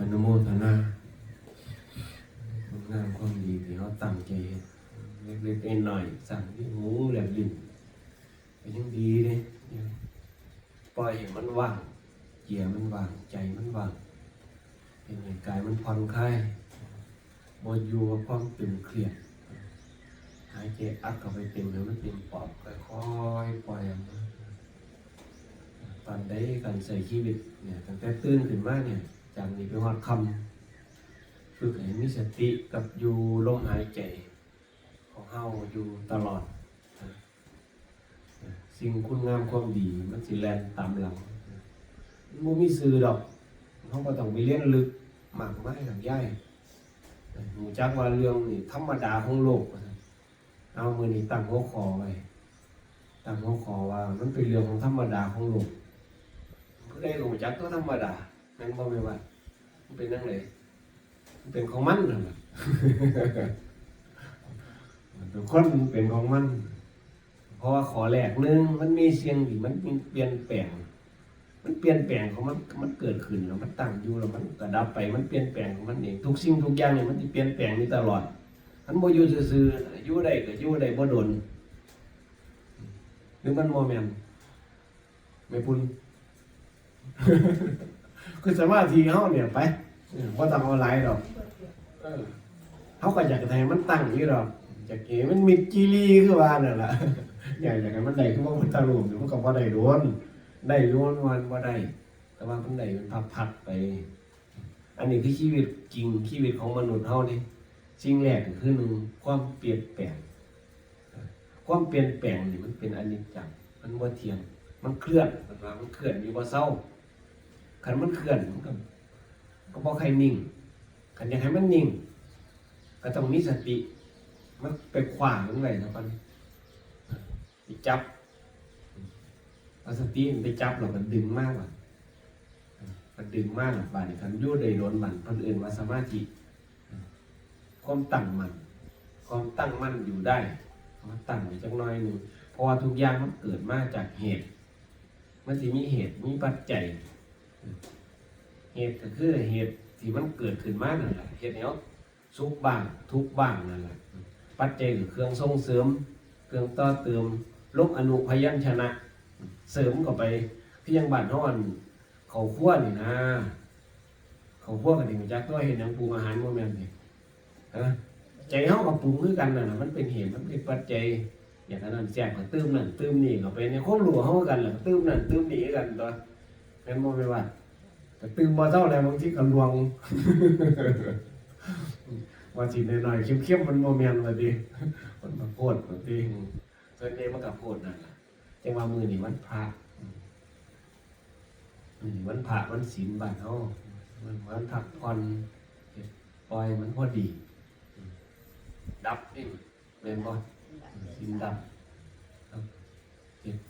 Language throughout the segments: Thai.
อนุโมทนาคุณงามความดีที่เขาตั้งใจเฮ็ดเล็กๆน้อยๆสั่งที่หูแหลมลิ้นก็ยังดีเลยปล่อยให้มันว่างเกียมันว่างใจมันว่างเป็นให้กายมันผ่อนคลายบ่อยู่กับความตึงเครียดหายใจอัดเข้าไปเต็มแล้วมันเป็นปอบค่อยๆปล่อยตอนได้การใส่ชีวิตเนี่ยตั้งแต่ตื่นขึ้นมาเนี่ย จากนี้ไปฮอดคำฝึกให้มีสติกับอยู่ลมหายใจ ของเฮาอยู่ตลอด สิ่งคุณงามความดีมันสิแลนตามหลังมันบ่มีซื้อดอกเฮาบ่ต้องไปเรียนลึกหมากไมายหลังใหญ่นะรู้จักว่าเรื่องนี่ธรรมดาของโลกว่าเอามือนี้ตั้งหัวข้อไว้ตั้งหัวข้อว่า มันเป็นเรื่องของธรรมดาของโลกผู้ใดก็รู้จักตัวธรรมดา แม่นบ่แม่ว่ามันเป็นจังไดมันเป็นของมันนั่นล่ะมันคนมันเป็นของมัน เพราะว่าขอแรกนึงมันมีเสียงที่มันมีเปลี่ยนแปลง มันเปลี่ยนแปลงของมันมันเกิดขึ้นแล้วมันตั้งอยู่แล้วมันก็ดับไปมันเปลี่ยนแปลงของมันเองทุกสิ่งทุกอย่างเนี่ยมันสิเปลี่ยนแปลงนี่ตลอดมันบ่อยู่ซื่อๆอยู่ได้ก็อยู่ได้บ่โดนหรือมันบ่แม่นไม่พุ่น คือสมาธิเฮาเนี่ยไปว่าต้องเอาหลายดอกเอเฮาก็อยากให้มันตั้งอยู่ดอกอยากให้มันมีจีรีคือว่านั่นล่ะอยากอยากให้มันได้คือว่ามันตะลุมอยู่มันก็บ่ได้โดนได้โดนวันบ่ได้แต่ว่ามันได้มันพักๆไป อันนี้คือชีวิตจริงชีวิตของมนุษย์เฮานี่สิ่งแรกก็คือหนึ่งความเปลี่ยนแปลง ความเปลี่ยนแปลงนี่มันเป็นอนิจจังมันบ่เที่ยง มันเคลื่อนมันมันเคลื่อนอยู่บ่เศร้า คันมันเคลื่อนมันก็ก็บ่ใครนิ่งคันอยากให้มันนิ่ง ก็ต้องมีสติมันไปขวางมันไว้นะปันไปจับเอาสติไปจับแล้วมันดึงมากกว่ามันดึงมากกว่าบาดนี้คันยู่ได้นมันเพิ่นอื่นว่าสมาธิความตั้งมันความตั้งมั่นอยู่ได้มันตั้งไว้จักน้อยหนึ่งเพราะว่าทุกอย่างมันเกิดมาจากเหตุ มันสิมีเหตุมีปัจจัย เหตุก็คือเหตุที่มันเกิดขึ้นมานั่นแหละเหตุเนี้ยสุขบ้างทุกบ้างนั่นแหละปัจจัยคือเครื่องส่งเสริม เครื่องต่อเติมลบอนุพยัญชนะ เสริมเข้าไปพียังบ้านเฮาอันเขาคั่วนี่นะ เขาคั่วกันนี่มันจักตัวเห็นหยังปรุงอาหารบ่แม่นนี่ฮะใจเฮากับปรุงคือกันนั่นน่ะมันเป็นเหตุมันเป็นปัจจัยอย่างนั้นแซ่บก็ตื้มนั่นตื้มนี่เข้าไปในความรู้เฮากันล่ะตื้มนั่นตื้มนี่กันตัว แม่นบ่แม่นว่าแต่ตื่นมาเท่าไรบางทีก็ลวงว่าสิหน่อยๆเข้มๆมันโมเมนต์มาดิมันมาโพดมาดิส่วนใหญ่มันกับโพดนั่นแหละจังว่ามือนี่มันพระมือนี่มันพระมันศีลบ้านเฮามันมันพักผ่อนปล่อยมันพอดี ดับนี่เป็นบ่ศีลดับครับ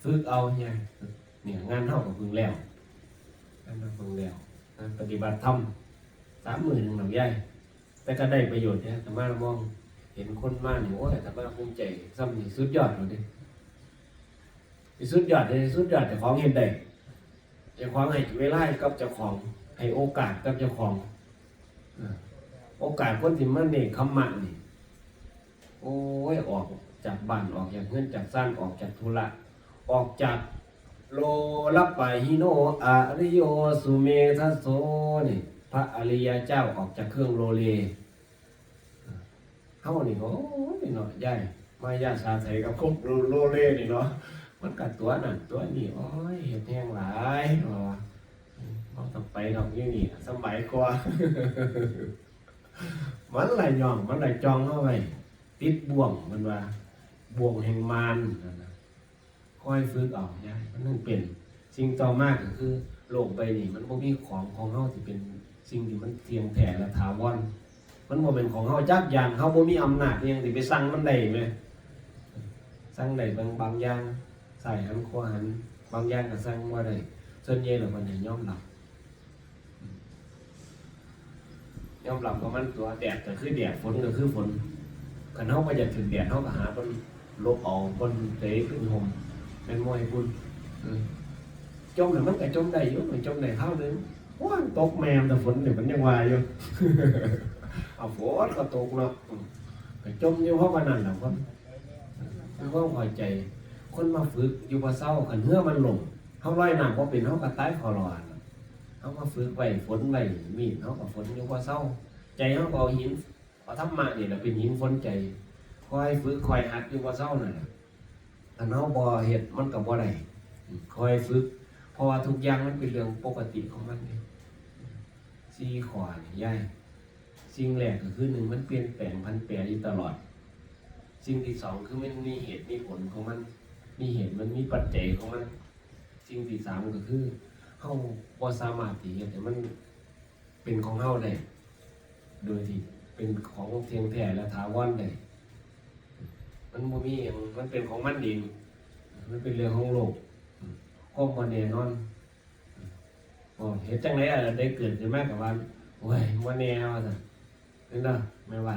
ฝึกเอาเนี่ยเนี่ยงานเฮาก็เพิ่งแล้ว การมาฟังแล้วการปฏิบัติธรรมสามหมื่นหนึ่งหนังใหญ่แต่ก็ได้ประโยชน์นี่ยแต่มามองเห็นคนมากนี่โอ้ยแต่มาภูมิใจซ้ำนี่สุดยอดเลยดิสุดยอดเลยสุดยอดเจ้าของเห็นได้เจ้าของให้เวลาให้กับเจ้าของให้โอกาสกับเจ้าของโอกาสคนที่มันเนี่ยคำมันนี่โอ้ยออกจากบ้านออกจากเงินจากซ่านออกจากธุระออกจาก โลลัปปะหิโนอะริโยสุเมทัสโสนี่พระอริยเจ้าออกจากเครื่องโลเลเฮานี่โอ้ยเนาะใหญ่มายาชาใส่กับคบโลเลนี่เนาะมันกัดตัวนั่นตัวนี้โอ้ยเห็ดแห้งหลายอ๋อมันต้องไปดอกนี้นี่สมัยกว่ามันไหลย่องมันไหลจองเข้าไปติดบ่วงมันว่าบ่วงแห่งมารนนะ ค่อยฝึกเอาใช่มันนั่นเป็นสิ่งต่อมากก็คือโลกใบนี้มันบ่มีของของเฮาที่เป็นสิ่งที่มันเทียงแท้และถาวรมันบ่เป็นของเฮาจักอย่างเฮาบ่มีอำนาจอิหยังที่ไปสั่งมันได้แหมสั่งได้บางบางอย่างใส่หันขวาหันบางอย่างก็สั่งบ่ได้ส่วนใหญ่แล้วมันยอมรับยอมรับว่ามันตัวแดดก็คือแดดฝนก็คือฝนคันเฮาบ่อยากถึงแดดเฮาก็หาคนลบเอาคนเตะขึ้นห่ม เป็นมวยคุณเออจมน่ะมันก็จมได้อยู่มันจมได้เท่านึงว้าตกแมมแต่ฝนเนี่ยมันยังวายอยู่เอาฝนก็ตกเนาะอืมก็จมอยู่เพราะวันนั้นแหละคนคือความพอใจ คนมาฝึกอยู่บ่เศร้ากันเหือมันลงเขาลอยน้ำบ่เป็นเขาก็ตายคอรอนเขามาฝึกไว้ฝนไว้มีดเขาก็ฝนอยู่บ่เศร้า ใจเขาก็เอาหินเอาธรรมะนี่แหละเป็นหินฝนใจคอยฝึกคอยหัดอยู่บ่เศร้านั่นแหละ อันเฮาบ่เฮ็ดมันก็บ่ได้คอยฝึก เพราะว่าทุกอย่างมันเป็นเรื่องปกติของมันนี่สี่ขอนี่ย่ายสิ่งแรกก็คือหนึ่งมันเปลี่ยนแปลงพันแปรอยู่ตลอด สิ่งที่สองคือมันมีเหตุมีผลของมัน มีเหตุมันมีปัจจัยของมัน สิ่งที่สามก็คือเฮาบ่สามารถที่เฮ็ดให้มันเป็นของเฮาได้โดยที่เป็นของเทียงแท้และถาวรได้ มันบ่มีมันเป็นของมันเองมันเป็นเรื่องของโลกความบ่แน่นอนอ๋อเฮ็ดจังไดอะได้เกิดขึ้นมากับว่าโอ้ยบ่แน่ว่าซั่นนั่นเด้อไม่ว่า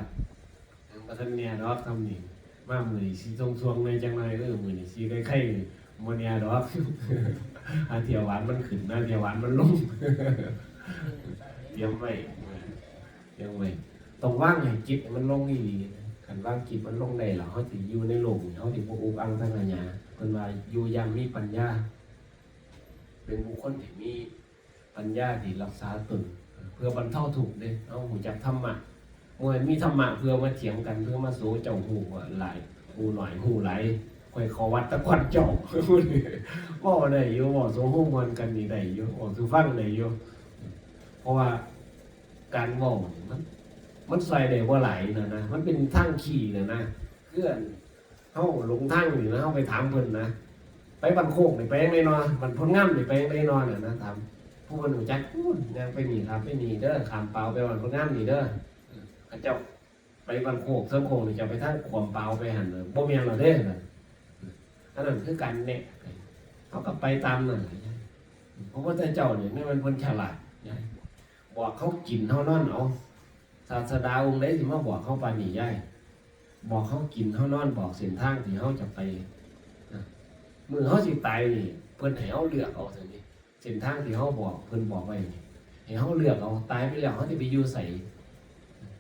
บ่ทันแน่ดอกคำนี้มามือนี่สีทรงทรงในจังไรเออมือนี่สีไข่ๆโมเนียดอกอาเทียวหวานมันขึ้นนะเทียวหวานมันลงเตรียมไว้เตรียมไว้ต้องว่างให้จิตมันลงนี่ดี ขันว่างจิตมันลงได้หรอเขาสิอยู่ในโลกนี่เขาสิบ่อุกอังทั้งอัญญาเพิ่นว่าอยู่ยังมีปัญญา เป็นบุคคลที่มีปัญญาที่รักษาตนเพื่อบรรเทาทุกเด้เอาหูจักธรรมะมวยมีธรรมะเพื่อมาเถียงกันเพื่อมาสู้เจ้าหูว่าหลายหูหน่อยหูไหลคอยขอวัดตะควันเจ้าว่าได้อยู่ว่าสมหูมวลกันนี่ได้อยู่ว่าคือฟังได้อยู่เพราะว่าการว่ามัน มันใส่ได้ว่าหลนะนะ มันเป็นทางขี่นะนะเพื่อนเข้าหลงทางอยู่นะเข้าไปถามเพิ่นนะ ไปบันโคกนี่ไปยังไงนาะบันพ้นง่ามนี่ไปยังไงนาะน่ะนะถามผู้คนหนูจักพูดยังไปหนีครับไปหนีเด้อขามเปล่าไปบันพ้นง่ามนี่เด้อเขาเจ้าไปบันโคกเสริมโคกนี่จะไปทางขวามเปล่าไปหันเลยบ่เมียเราเด้อน่ะอันนั้นคือการแนะเขาก็ไปตามนั่นแหละเพราะว่าเจ้าเนี่ยนี่มันคนฉลาดบอกเขากินเขานอนเอา ศาสดาองค์ใดสิมาบอกเขาปานนี่ยายบอกเขากินเขานอนบอกเส้นทางที่เขาจะไปมือเขาสิตายนี่ เพิ่นให้เขาเลือกเอาเท่านี้เส้นทางที่เขาบอกเพิ่นบอกไว้นี่ให้เขาเลือกเอาตายไปแล้วเขาจะไปอยู่ใส่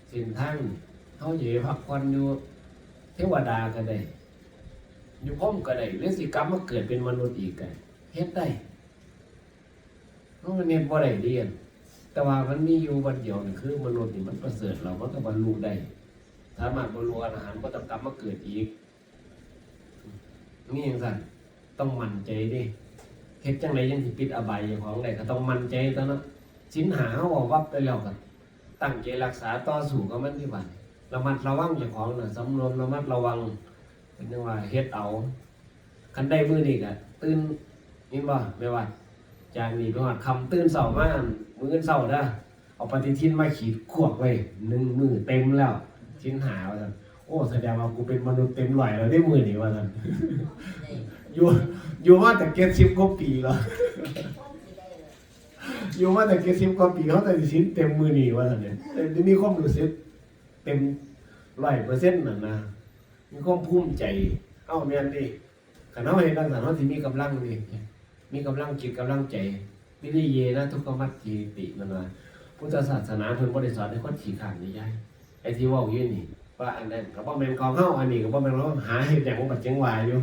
เสินทางเขาอยู่พักผ่อนอยู่เทวดาก็ได้อยู่พรหมก็ได้หรือสิกรรมมาเกิดเป็นมนุษย์อีกก็เฮ็ดได้เพราะมันเฮ็ดบ่ได้เรียน แต่ว่ามันมีอยู่วันเดียวนี่คือมนุษย์นี่มันประเสริฐเรามันก็บรรลุได้ สามารถบรรลุอรหันต์บ่ต้องกรรมมาเกิดอีก นี่จังซั่นต้องมั่นใจดิเฮ็ดจังไดยังสิปิดอบายของได้ก็ต้องมั่นใจตอนนั้นสินหาเฮาเอาวับไปแล้วก็ตั้งใจรักษาต่อสู้กับมันที่บ้านระมัดระวังเจ้างของน่ะสำรวมระมัดระวัง เป็นจังว่าเฮ็ดเอาคันได้มื้อนี้ก็ตื่นนี่บ่แม่ว่า จากนี้ไปฮอดคำตื่นเช้ามามื้อเช้าเด้อเอาปฏิทินมาขีดขวบไว้หนึ่งมือเต็มแล้ว ชิ้นหาว่าซั่นโอ้แสดงว่ากูเป็นมนุษย์เต็มร้อยแล้วได้มื้อนี้ว่าซั่นอยู่อยู่มาแต่70กว่าปีแล้วอยู่มาแต่เกสิบกว่าปีเขาแต่ชิ้นเต็มมือนี่ว่าซั่นเนี่ยแต่มีความรู้สึกเต็มร้อยเปอร์เซ็นต์นั่นนะมีความภูมิใจ เอ้าแม่นดิขันเขาเห็นดังสันเขาสิมีกำลังดิ มีกำลังจิตกำลังใจวิริเยนะทุกขมัตติติมันว่าพุทธศาสนาเพิ่นบ่ได้สอนให้คนขี้ขลาดนี่ยายไอ้ที่เว้าอยู่นี่ว่าอันนั้นก็บ่แม่นของเฮาอันนี้ก็บ่แม่นของหาเฮ็ดหยังบ่จังหวาอยู่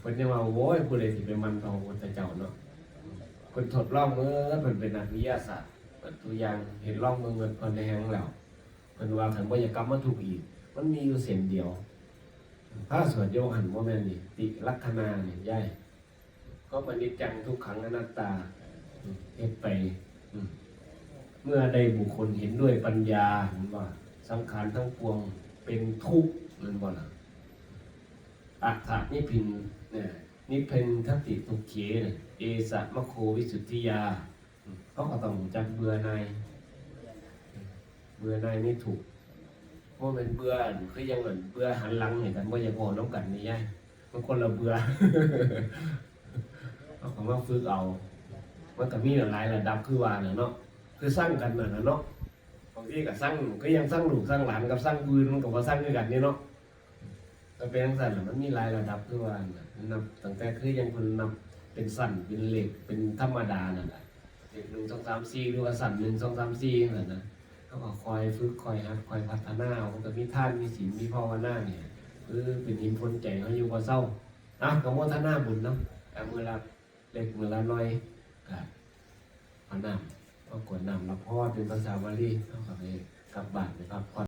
เพิ่นยังว่าโอ้ยผู้ใดสิไปมันเอาพุทธเจ้าเนาะเพิ่นทดลองเมื่อเพิ่นเป็นนักวิทยาศาสตร์เปิดตัวอย่างเห็นลองเมืองเพิ่นได้แฮงแล้วเพิ่นว่าคันบ่อยากกลับมาทุกข์อีก มันมีอยู่เส้นเดียว พระสวดโยหันบ่าแม่นี่ติลักษณานี่ยายก็ปณิจังทุกขังอนัตตาเฮ็ดไป เมื่อใดบุคคลเห็นด้วยปัญญาเห็นว่าสังขารทั้งปวงเป็นทุกข์นั่นบ่ล่ะอัตถะนิพินเนี่ยนิพเพนทัตติทุกเขเนี่ยเอสะมะโควิสุทธิยาเขาก็ต้องจักเบื่อในเบื่อในนี่ถูก เพราะมันเบื่อคือยังเหมือนเบื่อหันหลังเห็นกันว่าอย่าพอน้องกันนี่ย่ายมันคนละเบื่อเอาของมาฝึกเอามันก็มีหลายระดับคือว่าเนาะคือสร้างกันเน่ะนเนาะบางทีก็สร้างก็ยังสร้างหลูกสร้างหลานกับสร้างปืนมันก็ว่าสร้างด้วยกันนี่เนาะก็เป็นจังซั่นมันมีหลายระดับคือว่าน่ะนับตั้งแต่คือยังเพิ่นนับเป็นสั้นเป็นเหล็กเป็นธรรมดานั่นแหละเด็กหนึ่งสองสามสี่หรือว่าสั่นหนึ่งสองสามสี่นั่นนะ เขาก็คอยฝึกคอยหัดคอยพัฒนาเขาก็มีท่านมีศีลมีภาวนาเนี่ยคือเป็นหินพ้นใจเขาอยู่ว่าเศร้าอะก็โมทนาบุญเนาะแต่มือละเล็กเมื่อละน้อยก็เอาน้ำก็กวดนำละพ่อเป็นภาษาบาลีเขาก็เลยกลับบ้านไปพักผ่อน